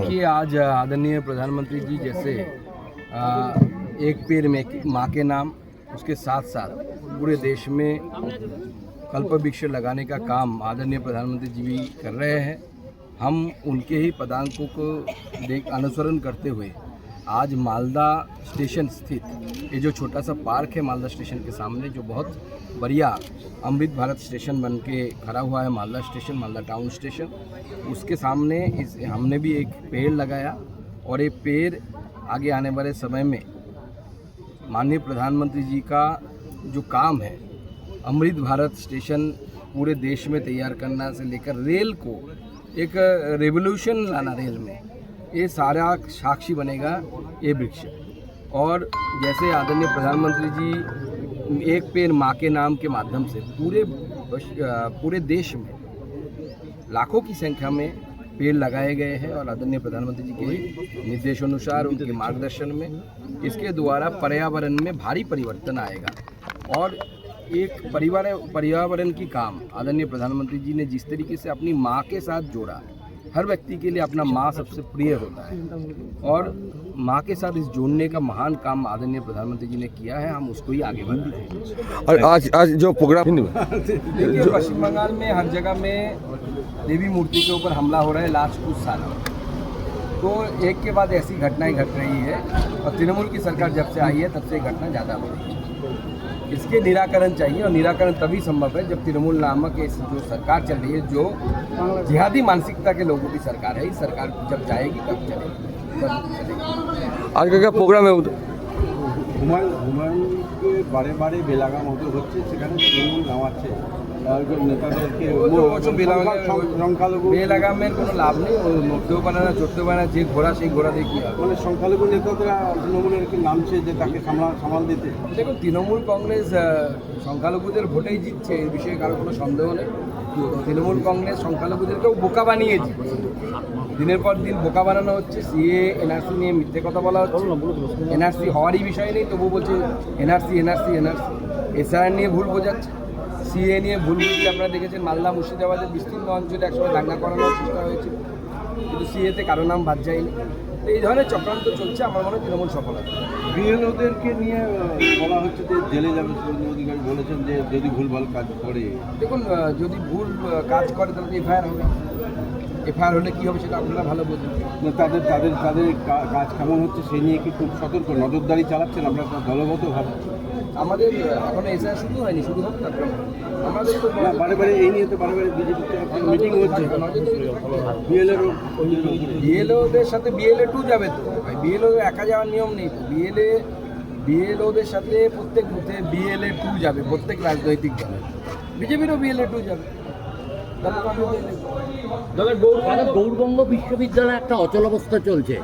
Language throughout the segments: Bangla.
देखिए आज आदरणीय प्रधानमंत्री जी जैसे आ, एक पेड़ में माँ के नाम उसके साथ साथ पूरे देश में कल्प वृक्ष लगाने का काम आदरणीय प्रधानमंत्री जी भी कर रहे हैं। हम उनके ही पदांकों को देख अनुसरण करते हुए आज मालदा स्टेशन स्थित, ये जो छोटा सा पार्क है मालदा स्टेशन के सामने, जो बहुत बढ़िया अमृत भारत स्टेशन बन के खड़ा हुआ है Malda station, Malda town station, उसके सामने इस, हमने भी एक पेड़ लगाया और ये पेड़ आगे आने वाले समय में माननीय प्रधानमंत्री जी का जो काम है, अमृत भारत स्टेशन पूरे देश में तैयार करना से लेकर रेल को एक रेवोल्यूशन लाना रेल में ये सारा साक्षी बनेगा ये वृक्ष। और जैसे आदरणीय प्रधानमंत्री जी एक पेड़ माँ के नाम के माध्यम से पूरे पूरे देश में लाखों की संख्या में पेड़ लगाए गए हैं और आदरणीय प्रधानमंत्री जी के निर्देशानुसार उनके मार्गदर्शन में इसके द्वारा पर्यावरण में भारी परिवर्तन आएगा। और एक परिवार पर्यावरण की काम आदरणीय प्रधानमंत्री जी ने जिस तरीके से अपनी माँ के साथ जोड़ा हर व्यक्ति के लिए अपना माँ सबसे प्रिय होता है। और माँ के साथ इस जोड़ने का महान काम आदरणीय प्रधानमंत्री जी ने किया है हम उसको ही आगे बढ़ाते हैं और आज आज जो प्रोग्राम देखिए पश्चिम बंगाल में हर जगह में देवी मूर्ति के ऊपर हमला हो रहा है लास्ट कुछ सालों। में। तो एक के बाद ऐसी घटनाएं घट रही है और तृणमूल की सरकार जब से आई है तब से ये घटना ज़्यादा हो रही है इसके निराकरण चाहिए और निराकरण तभी संभव है जब तृणमूल नामक इस जो सरकार चल रही है जो जिहादी मानसिकता के लोगों की सरकार है इस सरकार जब जाएगी तब चलेगी तब चलेगी आज का क्या प्रोग्राम है उधर? হুমায়ুন হুমায়ুনকে বারে বারে বেলাগাম হতে হচ্ছে সেখানে তৃণমূল নামাচ্ছে আর যে নেতাদেরকে সংখ্যালঘু বেলাগামের কোনো লাভ নেই ও নড়তেও পারে না চড়তেও পারে না যে ঘোড়া সেই ঘোড়া দিয়ে কী হবে? মানে সংখ্যালঘু নেতারা তৃণমূলের কি নামছে যে তাকে সামলা সামাল দিতে? দেখুন তৃণমূল কংগ্রেস সংখ্যালঘুদের ভোটেই জিতছে এই বিষয়ে কারও কোনো সন্দেহ নেই। তৃণমূল কংগ্রেস সংখ্যালঘুদেরকেও বোকা বানিয়ে জিতছে দিনের পর দিন বোকা বানানো হচ্ছে সিএ এনআরসি নিয়ে মিথ্যে কথা বলা হচ্ছে। এনআরসি হওয়ারই বিষয় নেই তবু বলছে এনআরসি এনআরসি এনআরসি। এসআর নিয়ে ভুল বোঝাচ্ছে। সিএ নিয়ে ভুল বুঝতে আপনারা দেখেছেন মালদা মুর্শিদাবাদের বিস্তীর্ণ অঞ্চলে একসময় দাঙ্গা করানোর চেষ্টা হয়েছিল। কিন্তু সিএতে কারও নাম বাদ যায়নি। তো এই ধরনের চক্রান্ত চলছে আমার মনে হয় তৃণমূল সফল বিএলওদেরকে নিয়ে বলা হচ্ছে যে জেলে যাবে শুভেন্দু অধিকারী বলেছেন যে যদি ভুলভাল কাজ করে। দেখুন যদি ভুল কাজ করে তাহলে তো এফআইআর হবে। এফআইআর হলে কী হবে সেটা আপনারা ভালো বোঝেন না, তাদের তাদের তাদের কাজ কেমন হচ্ছে সেই নিয়ে কি খুব সতর্ক নজরদারি চালাচ্ছেন তো দলগতভাবে আমাদের এখনও এসআইআর শুরু হয়নি শুরু হোক তারপরে আমাদের তো বারে বারে এই নিয়ে তো বারে বারে বিজেপি মিটিং হচ্ছে। বিএলএরও বিএলওদের সাথে বিএলএ টু যাবে তো। বিএলও একা যাওয়ার নিয়ম নেই তো। বিএলএ বিএলওদের সাথে প্রত্যেক বুথে বিএলএ টু যাবে প্রত্যেক রাজনৈতিক দলে। বিজেপিরও বিএলএ টু যাবে। দাদা গৌরবঙ্গ বিশ্ববিদ্যালয়ে একটা অচলাবস্থা চলছে।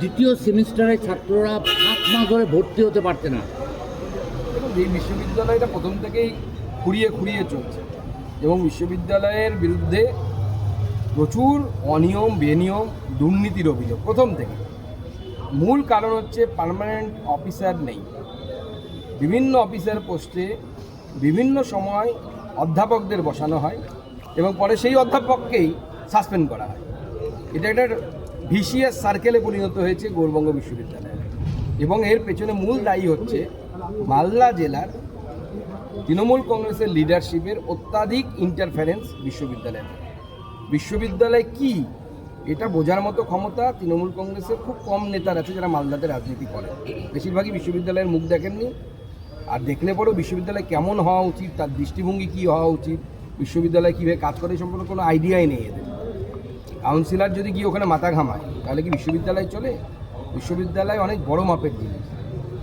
দ্বিতীয় সেমিস্টারে ছাত্ররা পাঁচ মাস ধরে ভর্তি হতে পারছে না। এই বিশ্ববিদ্যালয়টা প্রথম থেকেই খুঁড়িয়ে খুঁড়িয়ে চলছে এবং বিশ্ববিদ্যালয়ের বিরুদ্ধে প্রচুর অনিয়ম, বেনিয়ম, দুর্নীতির অভিযোগ প্রথম থেকে মূল কারণ হচ্ছে পার্মানেন্ট অফিসার নেই। বিভিন্ন অফিসার পোস্টে বিভিন্ন সময় অধ্যাপকদের বসানো হয় এবং পরে সেই অধ্যাপককেই সাসপেন্ড করা হয়। এটা একটা ভিসিএস সার্কেলে পরিণত হয়েছে গৌরবঙ্গ বিশ্ববিদ্যালয়ে। এবং এর পেছনে মূল দায়ী হচ্ছে মালদা জেলার তৃণমূল কংগ্রেসের লিডারশিপের অত্যাধিক ইন্টারফারেন্স বিশ্ববিদ্যালয়ে। বিশ্ববিদ্যালয় কি? এটা বোঝার মতো ক্ষমতা তৃণমূল কংগ্রেসের খুব কম নেতার আছে যারা মালদাতে রাজনীতি করে। বেশিরভাগই বিশ্ববিদ্যালয়ের মুখ দেখেননি আর দেখলে পরেও বিশ্ববিদ্যালয় কেমন হওয়া উচিত, তার দৃষ্টিভঙ্গি কী হওয়া উচিত, বিশ্ববিদ্যালয় কীভাবে কাজ করে সম্পর্কে কোনো আইডিয়াই নেই এদের। কাউন্সিলর যদি গিয়ে ওখানে মাথা ঘামায়, তাহলে কি বিশ্ববিদ্যালয় চলে? বিশ্ববিদ্যালয় অনেক বড় মাপের জিনিস।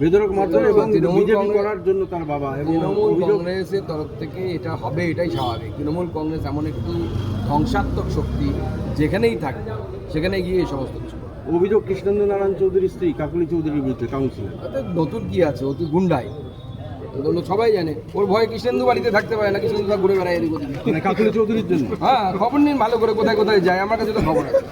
বেদরক মারধর এবং বিজেপি করার জন্য তার বাবা এবং তৃণমূল কংগ্রেসের তরফ থেকে এটা হবে এটাই স্বাভাবিক। তৃণমূল কংগ্রেস এমন একটি ধ্বংসাত্মক শক্তি যেখানেই থাকে সেখানে গিয়ে এই সমস্ত কিছু অভিযোগ কৃষ্ণেন্দ্র নারায়ণ চৌধুরীর স্ত্রী কাকুলি চৌধুরীর বিরুদ্ধে কাউন্সিলর নতুন কি আছে? অতি গুন্ডাই। সবাই জানে ওর ভয়ে কৃষ্ণেন্দু বাড়িতে থাকতে পারে না কৃষ্ণেন্দু ঘুরে বেড়ায় এদিক ওদিক। মানে কাকুলি চৌধুরীর জন্য? হ্যাঁ খবর নিন ভালো করে কোথায় কোথায় যায় আমার কাছে তো খবর আছে।